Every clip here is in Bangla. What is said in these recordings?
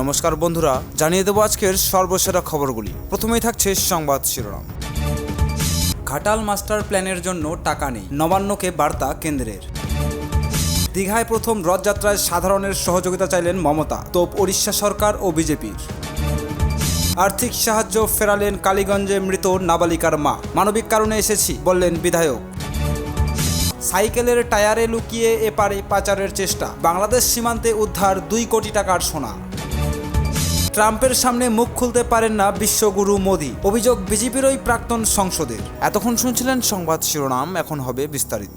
নমস্কার বন্ধুরা, জানিয়ে দেবো আজকের সর্বসেরা খবরগুলি। প্রথমেই থাকছে সংবাদ শিরোনাম। ঘাটাল মাস্টার প্ল্যানের জন্য টাকা নেই, নবান্নকে বার্তা কেন্দ্রের। দীঘায় প্রথম রথযাত্রায় সাধারণের সহযোগিতা চাইলেন মমতা, তোপ ওড়িশা সরকার ও বিজেপির। আর্থিক সাহায্য ফেরালেন কালীগঞ্জে মৃত নাবালিকার মা, মানবিক কারণে এসেছি, বললেন বিধায়ক। সাইকেলের টায়ারে লুকিয়ে এপারে পাচারের চেষ্টা, বাংলাদেশ সীমান্তে উদ্ধার দুই কোটি টাকার সোনা। ট্রাম্পের সামনে মুখ খুলতে পারেন না বিশ্বগুরু মোদী। অভিযোগ বিজেপির ওই প্রাক্তন সংসদের। এতক্ষণ শুনছিলেন সংবাদ শিরোনাম, এখন হবে বিস্তারিত।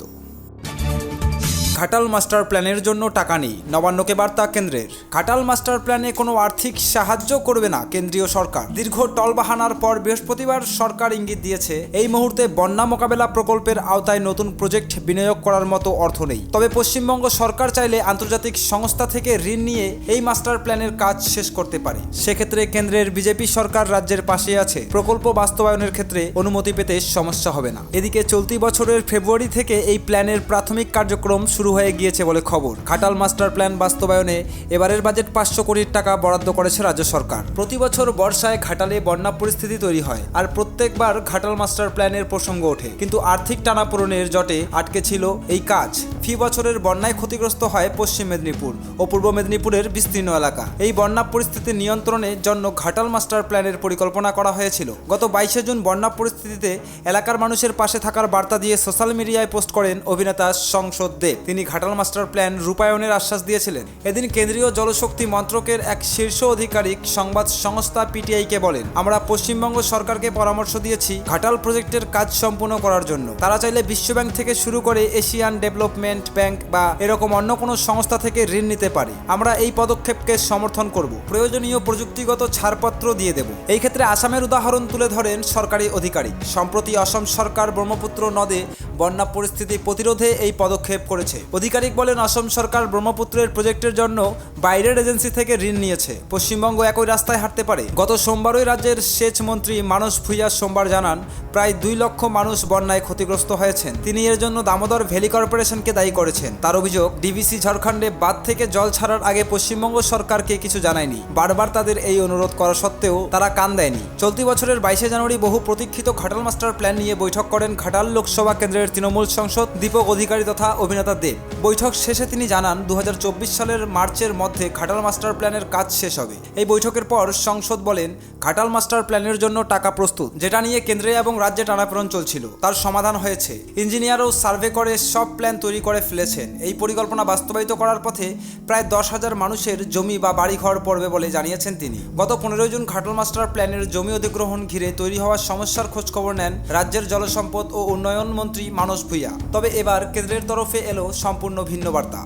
ঘাটাল মাস্টার প্ল্যানের জন্য টাকা নেই। নবান্নকে বার্তা কেন্দ্রের। ঘাটাল মাস্টার প্ল্যানে কোনো আর্থিক সাহায্য করবে না কেন্দ্রীয় সরকার। দীর্ঘ টলবাহানার পর বৃহস্পতিবার সরকার ইঙ্গিত দিয়েছে, এই মুহূর্তে বন্যা মোকাবেলা প্রকল্পের আওতায় নতুন প্রজেক্ট বিনিয়োগ করার মতো অর্থ নেই। তবে পশ্চিমবঙ্গ সরকার চাইলে আন্তর্জাতিক সংস্থা থেকে ঋণ নিয়ে এই মাস্টার প্ল্যানের কাজ শেষ করতে পারে। সেক্ষেত্রে কেন্দ্রের বিজেপি সরকার রাজ্যের পাশে আছে। প্রকল্প বাস্তবায়নের ক্ষেত্রে অনুমতি পেতে সমস্যা হবে না। এদিকে চলতি বছরের ফেব্রুয়ারি থেকে এই প্ল্যানের প্রাথমিক কার্যক্রম শুরু হয়ে গিয়েছে বলে খবর। খাটাল মাস্টার প্ল্যান বাস্তবায়নে এবারের বাজেট পাঁচশো কোটি টাকা বরাদ্দ করেছে রাজ্য সরকার। প্রতি বছর বর্ষায় ঘাটালে বন্যা পরিস্থিতি তৈরি হয় আর প্রত্যেকবার ঘাটাল মাস্টার প্ল্যানের প্রসঙ্গ ওঠে। কিন্তু আর্থিক টানাপোড়নের জটে আটকে ছিল এই কাজ। ফি বছরের বন্যায় ক্ষতিগ্রস্ত হয় পশ্চিম মেদিনীপুর ও পূর্ব মেদিনীপুরের বিস্তীর্ণ এলাকা। এই বন্যা পরিস্থিতি নিয়ন্ত্রণের জন্য ঘাটাল মাস্টার প্ল্যানের পরিকল্পনা করা হয়েছিল। গত বাইশে জুন বন্যা পরিস্থিতিতে এলাকার মানুষের পাশে থাকার বার্তা দিয়ে সোশ্যাল মিডিয়ায় পোস্ট করেন অভিনেতা সংসদ দেব। তিনি ঘাটাল মাস্টার প্ল্যান রূপায়ণের আশ্বাস দিয়েছিলেন। এদিন কেন্দ্রীয় জলশক্তি মন্ত্রকের এক শীর্ষ আধিকারিক সংবাদ সংস্থা পিটিআইকে বলেন, আমরা পশ্চিমবঙ্গ সরকারকে পরামর্শ দিয়েছি ঘাটাল প্রজেক্টের কাজ সম্পূর্ণ করার জন্য। তারা চাইলে বিশ্বব্যাংক থেকে শুরু করে এশিয়ান ডেভেলপমেন্ট ব্যাংক বা এরকম অন্য কোনো সংস্থা থেকে ঋণ নিতে পারে। আমরা এই পদক্ষেপকে সমর্থন করব। প্রয়োজনীয় প্রযুক্তিগত ছাড়পত্র দিয়ে দেব। এই ক্ষেত্রে আসামের উদাহরণ তুলে ধরেন সরকারি অধিকারী। সম্প্রতি অসম সরকার ব্রহ্মপুত্র নদে বন্যা পরিস্থিতি প্রতিরোধে এই পদক্ষেপ করেছে। আধিকারিক বলেন, অসম সরকার ব্রহ্মপুত্রের প্রজেক্টের জন্য বাইরের এজেন্সি থেকে ঋণ নিয়েছে। পশ্চিমবঙ্গ একই রাস্তায় হাঁটতে পারে। গত সোমবারই রাজ্যের সেচ মন্ত্রী মানস ভুইয়া সোমবার জানান, প্রায় দুই লক্ষ মানুষ বন্যায় ক্ষতিগ্রস্ত হয়েছেন। তিনি এর জন্য দামোদর ভ্যালি কর্পোরেশনকে দায়ী করেছেন। তার অভিযোগ ডিভিসি ঝাড়খণ্ডে বাঁধ থেকে জল ছাড়ার আগে পশ্চিমবঙ্গ সরকারকে কিছু জানায়নি। বারবার তাদের এই অনুরোধ করা সত্ত্বেও তারা কান দেয়নি। চলতি বছরের বাইশে জানুয়ারি বহু প্রতীক্ষিত ঘাটাল মাস্টার প্ল্যান নিয়ে বৈঠক করেন ঘাটাল লোকসভা কেন্দ্রের তৃণমূল সংসদ দীপক অধিকারী তথা অভিনেতা দেব। বৈঠক শেষে তিনি জানান, দুহাজার চব্বিশ সালের মার্চের মধ্যে ঘাটাল মাস্টার প্ল্যানের কাজ শেষ হবে। এই বৈঠকের পর সংসদ বলেন, ঘাটাল মাস্টার প্ল্যানের জন্য টাকা প্রস্তুত, যেটা নিয়ে কেন্দ্রে এবং রাজ্যে টানাপোড়ন চলছিল। তার সমাধান হয়েছে। ইঞ্জিনিয়ারও সার্ভে করে সব প্ল্যান তৈরি করে ফেলেছেন। এই পরিকল্পনা বাস্তবায়িত করার পথে প্রায় দশ হাজার মানুষের জমি বা বাড়িঘর পড়বে বলে জানিয়েছেন তিনি। গত পনেরোই জুন ঘাটাল মাস্টার প্ল্যানের জমি অধিগ্রহণ ঘিরে তৈরি হওয়া সমস্যার খোঁজখবর নেন রাজ্যের জলসম্পদ ও উন্নয়ন মন্ত্রী মানস ভূঁইয়া। তবে এবার কেন্দ্রের তরফে এলো সম্পূর্ণ ভিন্ন বার্তা।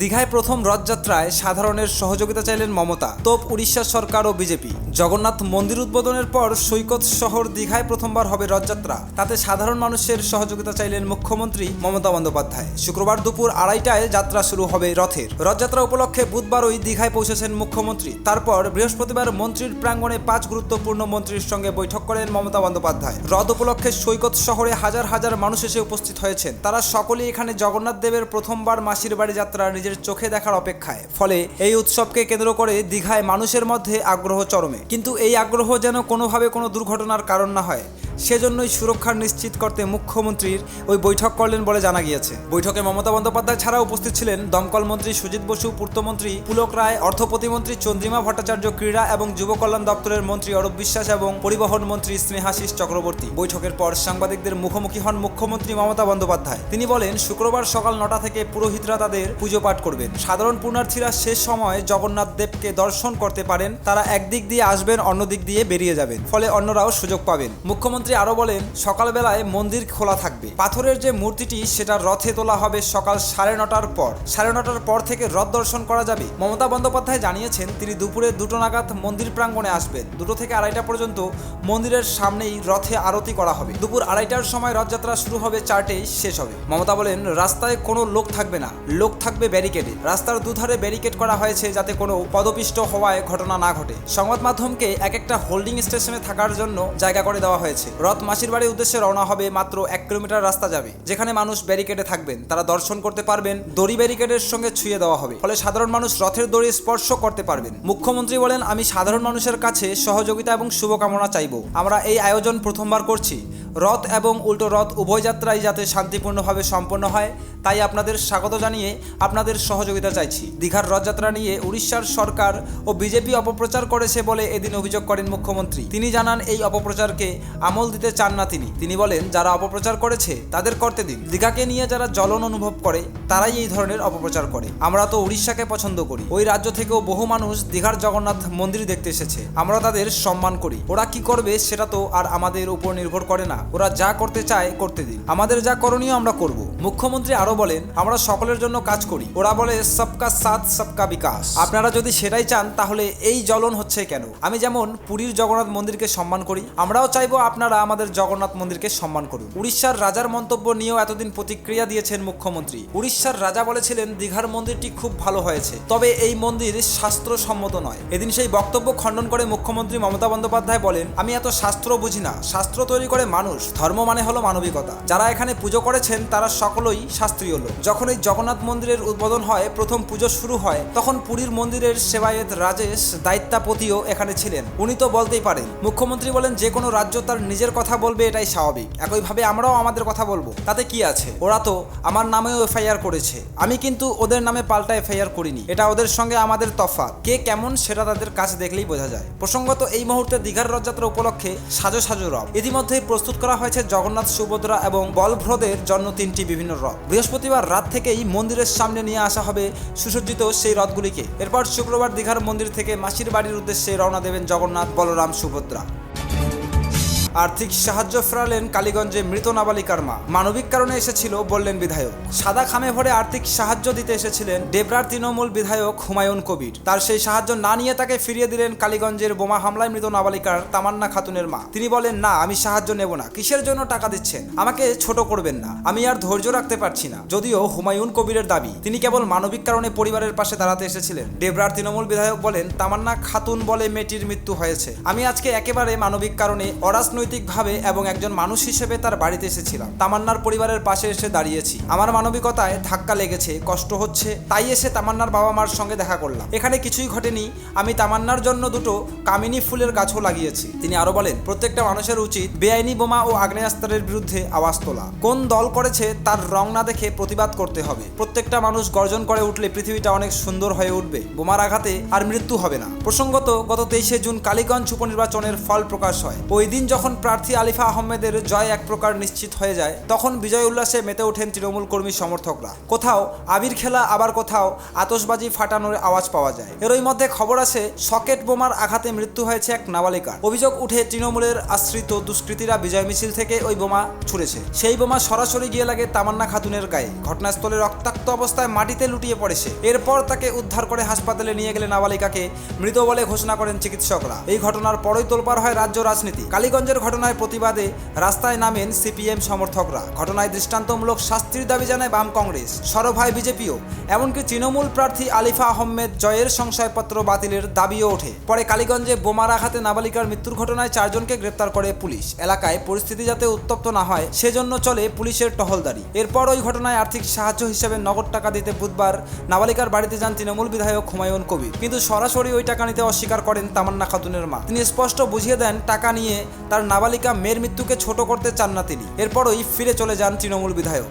দীঘায় প্রথম রথযাত্রায় সাধারণের সহযোগিতা চাইলেন মমতা, তোপ উড়িষ্যা সরকার ও বিজেপি। জগন্নাথ মন্দির উদ্বোধনের পর সৈকত শহর দীঘায় প্রথমবার হবে রথযাত্রা। তাতে সাধারণ মানুষের সহযোগিতা চাইলেন মুখ্যমন্ত্রী মমতা বন্দ্যোপাধ্যায়। শুক্রবার দুপুর আড়াইটায় যাত্রা শুরু হবে রথের। রথযাত্রা উপলক্ষে বুধবার ওই দীঘায় পৌঁছেছেন মুখ্যমন্ত্রী। তারপর বৃহস্পতিবার মন্ত্রীর প্রাঙ্গণে পাঁচ গুরুত্বপূর্ণ মন্ত্রীর সঙ্গে বৈঠক করেন মমতা বন্দ্যোপাধ্যায়। রথ উপলক্ষে সৈকত শহরে হাজার হাজার মানুষ এসে উপস্থিত হয়েছেন। তারা সকলেই এখানে জগন্নাথ দেবের প্রথমবার মাসির বাড়ি যাত্রা নিজের চোখে দেখার অপেক্ষায়। ফলে এই উৎসবকে কেন্দ্র করে দীঘায় মানুষের মধ্যে আগ্রহ চরমে। কিন্তু এই আগ্রহ যেন কোনোভাবে কোনো দুর্ঘটনার কারণ না হয়। সেজন্যই সুরক্ষা নিশ্চিত করতে মুখ্যমন্ত্রীর ওই বৈঠক করলেন বলে জানা গিয়েছে। বৈঠকে মমতা বন্দ্যোপাধ্যায় ছাড়া উপস্থিত ছিলেন দমকল মন্ত্রী সুজিত বসু পূর্তমন্ত্রী পুলক রায়, অর্থ প্রতিমন্ত্রী চন্দ্রিমা ভট্টাচার্য ক্রীড়া এবং যুব কল্যাণ দপ্তরের মন্ত্রী অরূপ বিশ্বাস এবং পরিবহন মন্ত্রী স্নেহাশিস চক্রবর্তী। বৈঠকের পর সাংবাদিকদের মুখোমুখি হন মুখ্যমন্ত্রী মমতা বন্দ্যোপাধ্যায়। তিনি বলেন, শুক্রবার সকাল নটা থেকে পুরোহিতরা তাদের পুজো পাঠ করবেন। সাধারণ পুণ্যার্থীরা শেষ সময় জগন্নাথ দেবকে দর্শন করতে পারেন। তারা একদিক দিয়ে আসবেন অন্য দিক দিয়ে বেরিয়ে যাবেন। ফলে অন্যরাও সুযোগ পাবেন। মুখ্যমন্ত্রী আরও বলেন, সকালবেলায় মন্দির খোলা থাকবে। পাথরের যে মূর্তিটি, সেটা রথে তোলা হবে সকাল সাড়ে নটার পর। সাড়ে নটার পর থেকে রথ দর্শন করা যাবে। মমতা বন্দ্যোপাধ্যায় জানিয়েছেন, তিনি দুপুরে দুটো নাগাদ মন্দির প্রাঙ্গণে আসবেন। দুটো থেকে আড়াইটা পর্যন্ত মন্দিরের সামনেই রথে আরতি করা হবে। দুপুর আড়াইটার সময় রথযাত্রা শুরু হবে, চারটেই শেষ হবে। মমতা বলেন, রাস্তায় কোনো লোক থাকবে না। লোক থাকবে ব্যারিকেডে। রাস্তার দুধারে ব্যারিকেড করা হয়েছে যাতে কোনো পদপিষ্ট হওয়ায় ঘটনা না ঘটে। সংবাদ মাধ্যমকে এক একটা হোল্ডিং স্টেশনে থাকার জন্য জায়গা করে দেওয়া হয়েছে। রথ মাসির বাড়ির উদ্দেশ্যে রওনা হবে মাত্র এক কিলোমিটার রাস্তা যাবে, যেখানে মানুষ ব্যারিকেডে থাকবেন। তারা দর্শন করতে পারবেন, দড়ি ব্যারিকেডের সঙ্গে ছুঁয়ে দেওয়া হবে। ফলে সাধারণ মানুষ রথের দড়ি স্পর্শ করতে পারবেন। মুখ্যমন্ত্রী বলেন, আমি সাধারণ মানুষের কাছে সহযোগিতা এবং শুভকামনা চাইব। আমরা এই আয়োজন প্রথমবার করছি। রথ এবং উল্টো রথ উভয় যাত্রাই যাতে শান্তিপূর্ণভাবে সম্পন্ন হয়, তাই আপনাদের স্বাগত জানিয়ে আপনাদের সহযোগিতা চাইছি। দীঘার রথযাত্রা নিয়ে উড়িষ্যার সরকার ও বিজেপি অপপ্রচার করেছে বলে এদিন অভিযোগ করেন মুখ্যমন্ত্রী। তিনি জানান, এই অপপ্রচারকে আমল দিতে চান না তিনি। তিনি বলেন, যারা অপপ্রচার করেছে, তাদের করতে দিন। দীঘাকে নিয়ে যারা জ্বলন অনুভব করে, তারাই এই ধরনের অপপ্রচার করে। আমরা তো উড়িষ্যাকে পছন্দ করি। ওই রাজ্য থেকেও বহু মানুষ দীঘার জগন্নাথ মন্দির দেখতে এসেছে। আমরা তাদের সম্মান করি। ওরা কি করবে, সেটা তো আর আমাদের উপর নির্ভর করে না। ওরা যা করতে চায়, করতে দিন। আমাদের যা করণীয়, আমরা করব। মুখ্যমন্ত্রী আরও বলেন, আমরা সকলের জন্য কাজ করি। ওরা বলে, সবকা সাথ, সবকা বিকাশ। আপনারা যদি সেটাই চান, তাহলে এই জ্বলন হচ্ছে কেন? আমি যেমন পুরীর জগন্নাথ মন্দিরকে সম্মান করি, আমরাও চাইব আপনারা আমাদের জগন্নাথ মন্দিরকে সম্মান করুন। উড়িষ্যার রাজার মন্তব্য নিয়েও এতদিন প্রতিক্রিয়া দিয়েছেন মুখ্যমন্ত্রী। উড়িষ্যার রাজা বলেছিলেন, দীঘার মন্দিরটি খুব ভালো হয়েছে। তবে এই মন্দির শাস্ত্রসম্মত নয়। এদিন সেই বক্তব্য খণ্ডন করে মুখ্যমন্ত্রী মমতা বন্দ্যোপাধ্যায় বলেন, আমি এত শাস্ত্র বুঝি না। শাস্ত্র তৈরি করে মানুষ ধর্ম মানে হলো মানবিকতা। যারা এখানে পুজো করেছেন, তারা সকলেই শাস্ত্রীয় লোক। যখন এই জগন্নাথ মন্দিরের উদ্বোধন হয়, প্রথম পুজো শুরু হয়, তখন পুরীর মন্দিরের সেবায়েত রাজেশ দায়িত্বাপতিও এখানে ছিলেন। উনি তো বলতেই পারেন, মুখ্যমন্ত্রী বলেন যে কোনো রাজ্য তার নিজের কথা বলবে, এটাই স্বাভাবিক। একইভাবে আমরাও আমাদের কথা বলব। তাতে কি আছে? ওরা তো আমার নামেও এফআইআর করেছে। আমি কিন্তু ওদের নামে পাল্টা এফআইআর করিনি। এটা ওদের সঙ্গে আমাদের তফাৎ। কে কেমন সেটা তাদের কাছে দেখলেই বোঝা যায়। প্রসঙ্গত এই মুহূর্তে দীঘার রথযাত্রা উপলক্ষে সাজো সাজো রথ ইতিমধ্যেই প্রস্তুত করা হয়েছে জগন্নাথ সুভদ্রা এবং বলভ্রদের জন্য তিনটি বিভিন্ন রথ। বৃহস্পতিবার রাত থেকেই মন্দিরের সামনে নিয়ে আসা হবে সুসজ্জিত সেই রথগুলিকে। এরপর শুক্রবার দীঘার মন্দির থেকে মাসির বাড়ির উদ্দেশ্যে রওনা দেবেন জগন্নাথ বলরাম সুভদ্রা। আর্থিক সাহায্য ফেরালেন কালীগঞ্জে মৃত নাবালিকার মা। মানবিক কারণে এসেছিল বললেন বিধায়ক। সাদা খামে ভরে আর্থিক সাহায্য দিতে এসেছিলেন ডেবরার তৃণমূল বিধায়ক হুমায়ুন কবির। তার সেই সাহায্য না নিয়ে তাকে ফিরিয়ে দিলেন কালীগঞ্জের বোমা হামলায় মৃত নাবালিকার তামান্না খাতুনের মা। তিনি বলেন, না, আমি সাহায্য নেব না। কিসের জন্য টাকা দিচ্ছেন? আমাকে ছোট করবেন না। আমি আর ধৈর্য রাখতে পারছি না। যদিও হুমায়ুন কবিরের দাবি, তিনি কেবল মানবিক কারণে পরিবারের পাশে দাঁড়াতে এসেছিলেন। ডেবরার তৃণমূল বিধায়ক বলেন, তামান্না খাতুন বলে মেয়েটির মৃত্যু হয়েছে। আমি আজকে একেবারে মানবিক কারণে অরাজনৈতিকভাবে এবং একজন মানুষ হিসেবে তার বাড়িতে এসেছিলাম। তামান্নার পরিবারের পাশে এসে দাঁড়িয়েছি। আমার মানবিকতায় ধাক্কা লেগেছে, কষ্ট হচ্ছে, তাই এসে তামান্নার বাবা মার সঙ্গে দেখা করলাম। এখানে কিছুই ঘটেনি, আমি তামান্নার জন্য দুটো কামিনী ফুলের গাছও লাগিয়েছি। তিনি আরও বলেন, প্রত্যেকটা মানুষের উচিত বেআইনি বোমা ও আগ্নেয়াস্ত্রের বিরুদ্ধে আওয়াজ তোলা। কোন দল করেছে তার রং না দেখে প্রতিবাদ করতে হবে। প্রত্যেকটা মানুষ গর্জন করে উঠলে পৃথিবীটা অনেক সুন্দর হয়ে উঠবে। বোমার আঘাতে আর মৃত্যু হবে না। প্রসঙ্গত, গত তেইশে জুন কালীগঞ্জ উপনির্বাচনের ফল প্রকাশ হয়। ওই দিন যখন প্রার্থী আলিফা আহমেদের জয় এক প্রকার নিশ্চিত হয়ে যায়, তখন বিজয় উল্লাসে মেতে ওঠেন তৃণমূল কর্মী সমর্থকরা। কোথাও আবির খেলা, আবার কোথাও আতশবাজি ফাটানোর আওয়াজ পাওয়া যায়। এরই মধ্যে খবর আছে সকেট বোমার আঘাতে মৃত্যু হয়েছে এক নাবালিকার। অভিযোগ উঠে, তৃণমূলের আশ্রিত দুষ্কৃতীরা বিজয় মিছিল থেকে ওই বোমা ছুড়েছে। সেই বোমা সরাসরি গিয়ে লাগে তামান্না খাতুনের গায়ে। ঘটনাস্থলে রক্তাক্ত অবস্থায় মাটিতে লুটিয়ে পড়ে সে। এরপর তাকে উদ্ধার করে হাসপাতালে নিয়ে গেলে নাবালিকাকে মৃত বলে ঘোষণা করেন চিকিৎসকরা। এই ঘটনার পরই তোলপার হয় রাজ্য রাজনীতি। কালীগঞ্জের ঘটনায় প্রতিবাদে রাস্তায় নামেন সিপিএম সমর্থকরা। ঘটনায় দৃষ্টান্তমূলক শাস্তির দাবি জানায় বাম কংগ্রেস। সরব বিজেপিও। এমনকি তৃণমূল প্রার্থী আলিফা আহমেদ জয়ের সংশয়পত্র বাতিলের দাবিও ওঠে। পরে কালীগঞ্জে বোমার আঘাতে নাবালিকার মৃত্যুর ঘটনায় চারজনকে গ্রেপ্তার করে পুলিশ। এলাকায় পরিস্থিতি যাতে উত্তপ্ত না হয়, সেজন্য চলে পুলিশের টহলদারি। এরপর ওই ঘটনায় আর্থিক সাহায্য হিসেবে নগদ টাকা দিতে বুধবার নাবালিকার বাড়িতে যান তৃণমূল বিধায়ক হুমায়ুন কবির। কিন্তু সরাসরি ওই টাকা নিতে অস্বীকার করেন তামান্না খাতুনের মা। তিনি স্পষ্ট বুঝিয়ে দেন, টাকা নিয়ে তার নাবালিকা মেয়ের মৃত্যুকে ছোট করতে চান না তিনি। এরপরই ফিরে চলে যান তৃণমূল বিধায়ক।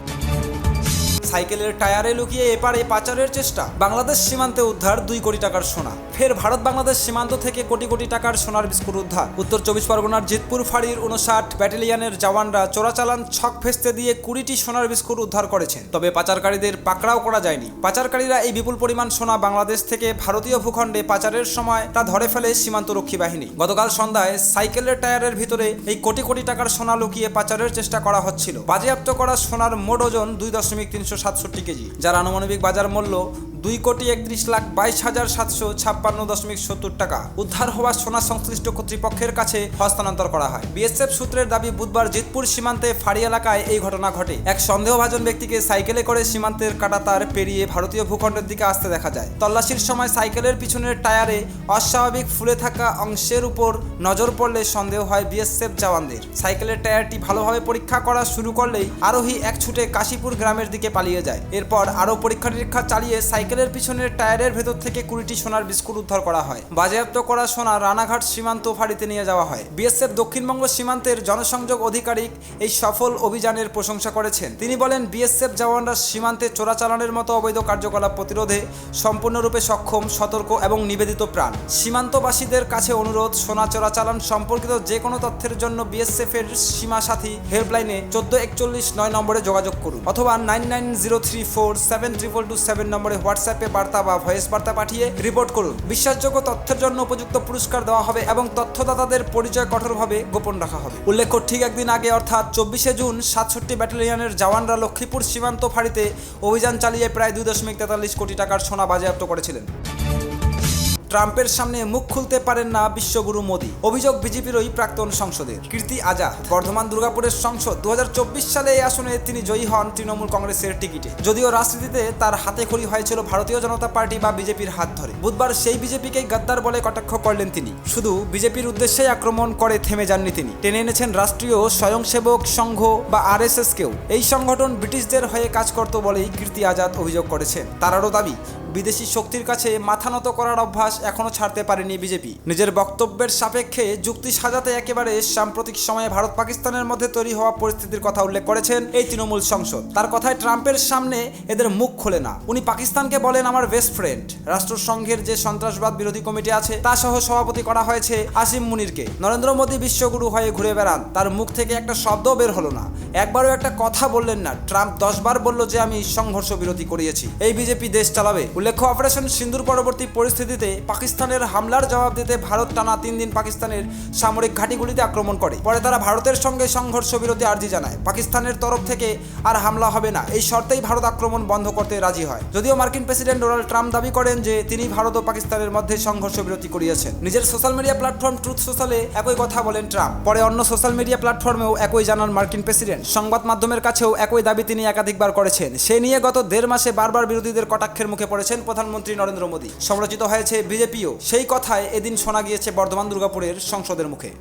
সাইকেলের টায়ারে লুকিয়ে এপারে পাচারের চেষ্টা। বাংলাদেশ সীমান্তে উদ্ধার দুই কোটি টাকার সোনা। ফের ভারত বাংলাদেশ সীমান্ত থেকে কোটি কোটি টাকার সোনার বিস্কুট উদ্ধার। উত্তর চব্বিশ পরগনার জিতপুর ফাঁড়ির উনষাট ব্যাটালিয়নের জওয়ানরা চোরাচালান ছক ফেস্তে দিয়ে কুড়িটি সোনার বিস্কুট উদ্ধার করেছেন। তবে পাচারকারীদের পাকড়াও করা যায়নি। পাচারকারীরা এই বিপুল পরিমাণ সোনা বাংলাদেশ থেকে ভারতীয় ভূখণ্ডে পাচারের সময় তা ধরে ফেলে সীমান্তরক্ষী বাহিনী। গতকাল সন্ধ্যায় সাইকেলের টায়ারের ভিতরে এই কোটি কোটি টাকার সোনা লুকিয়ে পাচারের চেষ্টা করা হচ্ছিল। বাজেয়াপ্ত করা সোনার মোট ওজন দুই দশমিক তিনশো সাতষট্টি কেজি, যার আনুমানবিক বাজার মূল্য দুই কোটি একত্রিশ লাখ বাইশ হাজার সাতশো ছাপ্পান্ন দশমিক সত্তর টাকা উদ্ধার হওয়া সোনা সংশ্লিষ্ট কর্তৃপক্ষের কাছে হস্তান্তর করা হয়। বিএসএফ সূত্রের দাবি, বুধবার জিতপুর সীমান্তে ফাঁড়ি এলাকায় এই ঘটনা ঘটে। এক সন্দেহভাজন ব্যক্তিকে সাইকেলে করে সীমান্তের কাটাতার পেরিয়ে ভারতীয় ভূখণ্ডের দিকে আসতে দেখা যায়। তল্লাশির সময় সাইকেলের পিছনের টায়ারে অস্বাভাবিক ফুলে থাকা অংশের উপর নজর পড়লে সন্দেহ হয় বিএসএফ জওয়ানদের। সাইকেলের টায়ারটি ভালোভাবে পরীক্ষা করা শুরু করলেই আরোহী এক ছুটে কাশীপুর গ্রামের দিকে পালিয়ে যায়। এরপর আরও পরীক্ষা নিরীক্ষা চালিয়ে সাইকেলের পিছনের টায়ারের ভেতর থেকে কুড়িটি সোনার বিস্কুট উদ্ধার করা হয়। বাজেয়াপ্ত করা সোনা রানাঘাট সীমান্ত ফাঁড়িতে নিয়ে যাওয়া হয়। বিএসএফ দক্ষিণবঙ্গ সীমান্তের জনসংযোগ আধিকারিক এই সফল অভিযানের প্রশংসা করেছেন। তিনি বলেন, বিএসএফ জওয়ানরা সীমান্তে চোরাচালানের মতো অবৈধ কার্যকলাপ প্রতিরোধে সম্পূর্ণরূপে সক্ষম, সতর্ক এবং নিবেদিত প্রাণ। সীমান্তবাসীদের কাছে অনুরোধ, সোনা চোরাচালান সম্পর্কিত যে কোনো তথ্যের জন্য বিএসএফ এর সীমা সাথী হেল্পলাইনে চোদ্দ একচল্লিশ নয় নম্বরে যোগাযোগ করুন অথবা nine nine zero three four seven triple two seven নম্বরে হোয়াটসঅ্যাপে বার্তা বা ভয়েস বার্তা পাঠিয়ে রিপোর্ট করুন। বিশ্বাসযোগ্য তথ্যের জন্য উপযুক্ত পুরস্কার দেওয়া হবে এবং তথ্যদাতাদের পরিচয় কঠোরভাবে গোপন রাখা হবে। উল্লেখ্য, ঠিক একদিন আগে, অর্থাৎ চব্বিশে জুন, সাতষট্টি ব্যাটালিয়নের জওয়ানরা লক্ষ্মীপুর সীমান্ত ফাঁড়িতে অভিযান চালিয়ে প্রায় দুই দশমিক তেতাল্লিশ কোটি টাকার সোনা বাজেয়াপ্ত করেছিলেন। ট্রাম্পের সামনে মুখ খুলতে পারেন না বিশ্বগুরু মোদী। অভিযোগ বিজেপির ওই প্রাক্তন সংসদের। কীর্তি আজাদ। বর্ধমান দুর্গাপুরের সংসদ দুহাজার চব্বিশ সালে এই আসনে তিনি জয়ী হন তৃণমূল কংগ্রেসের টিকিটে। যদিও রাজনীতিতে তার হাতে খড়ি হয়েছিল ভারতীয় জনতা পার্টি বা বিজেপির হাত ধরে। বুধবার সেই বিজেপিকেই গাদ্দার বলে কটাক্ষ করলেন তিনি। শুধু বিজেপির উদ্দেশ্যেই আক্রমণ করে থেমে যাননি তিনি। টেনে এনেছেন রাষ্ট্রীয় স্বয়ংসেবক সংঘ বা আরএসএস কেও এই সংগঠন ব্রিটিশদের হয়ে কাজ করত বলেই কীর্তি আজাদ অভিযোগ করেছেন। তারারও দাবি বিদেশি শক্তির কাছে মাথা নত করার অভ্যাস এখনও ছাড়তে পারেনি বিজেপি। নিজের বক্তব্যের সাপেক্ষে যুক্তি সাজাতে একেবারে সাম্প্রতিক সময়ে ভারত পাকিস্তানের মধ্যে তৈরি হওয়া পরিস্থিতির কথা উল্লেখ করেছেন এই তৃণমূল সংসদ। তার কথায় ট্রাম্পের সামনে এদের মুখ খোলে না। উনি পাকিস্তানকে বলেন, আমার বেস্ট ফ্রেন্ড রাষ্ট্রসংঘের যে সন্ত্রাসবাদ বিরোধী কমিটি আছে, তা সহ সভাপতি করা হয়েছে আসিম মুনিরকে। নরেন্দ্র মোদী বিশ্বগুরু হয়ে ঘুরে বেড়ান। তার মুখ থেকে একটা শব্দও বের হলো না। একবারও একটা কথা বললেন না। ট্রাম্প দশবার বলল যে, আমি সংঘর্ষ বিরতি করিয়েছি। এই বিজেপি দেশ চালাবে। উল্লেখ্য, অপারেশন সিন্দুর পরবর্তী পরিস্থিতিতে পাকিস্তানের হামলার জবাব দিতে ভারত টানা তিন দিন পাকিস্তানের সামরিক ঘাঁটিগুলিতে আক্রমণ করে। পরে তারা ভারতের সঙ্গে সংঘর্ষ বিরতি আর্জি জানায়। পাকিস্তানের তরফ থেকে আর হামলা হবে না। এই শর্তেই ভারত আক্রমণ বন্ধ করতে রাজি হয়। যদিও মার্কিন প্রেসিডেন্ট ডোনাল্ড ট্রাম্প দাবি করেন যে তিনি ভারত ও পাকিস্তানের মধ্যে সংঘর্ষ বিরতি করিয়েছেন। নিজের সোশ্যাল মিডিয়া প্ল্যাটফর্ম ট্রুথ সোশ্যালে একই কথা বলেন ট্রাম্প। পরে অন্য সোশ্যাল মিডিয়া প্ল্যাটফর্মেও একই জানান মার্কিন প্রেসিডেন্ট। সংবাদ মাধ্যমের কাছেও একই দাবি তিনি একাধিকবার করেছেন। সে নিয়ে গত দেড় মাসে বারবার বিরোধীদের কটাক্ষের মুখে পড়েছেন প্রধানমন্ত্রী নরেন্দ্র মোদী। সমালোচিত হয়েছে বিজেপিও। সেই কথায় এদিন শোনা গিয়েছে বর্ধমান দুর্গাপুরের সংসদের মুখে।